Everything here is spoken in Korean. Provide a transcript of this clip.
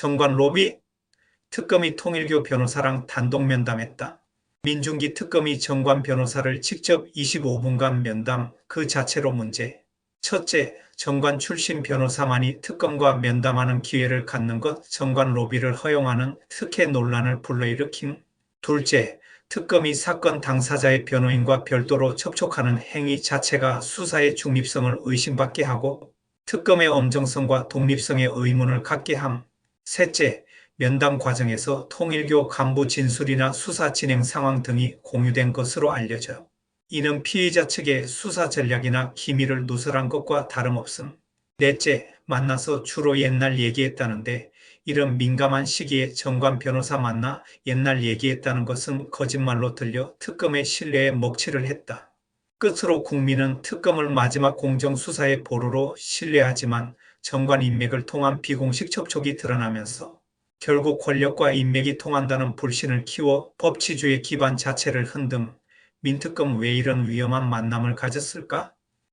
정관 로비 특검이 통일교 변호사랑 단독 면담했다. 민중기 특검이 정관 변호사를 직접 25분간 면담 그 자체로 문제. 첫째, 정관 출신 변호사만이 특검과 면담하는 기회를 갖는 것 정관 로비를 허용하는 특혜 논란을 불러일으킴. 둘째, 특검이 사건 당사자의 변호인과 별도로 접촉하는 행위 자체가 수사의 중립성을 의심받게 하고 특검의 엄정성과 독립성에 의문을 갖게 함. 셋째, 면담 과정에서 통일교 간부 진술이나 수사 진행 상황 등이 공유된 것으로 알려져. 이는 피의자 측의 수사 전략이나 기밀을 누설한 것과 다름없음. 넷째, 만나서 주로 옛날 얘기했다는데 이런 민감한 시기에 정관 변호사 만나 옛날 얘기했다는 것은 거짓말로 들려 특검의 신뢰에 먹칠을 했다. 끝으로 국민은 특검을 마지막 공정수사의 보루로 신뢰하지만 정관 인맥을 통한 비공식 접촉이 드러나면서 결국 권력과 인맥이 통한다는 불신을 키워 법치주의 기반 자체를 흔듦. 민특검 왜 이런 위험한 만남을 가졌을까?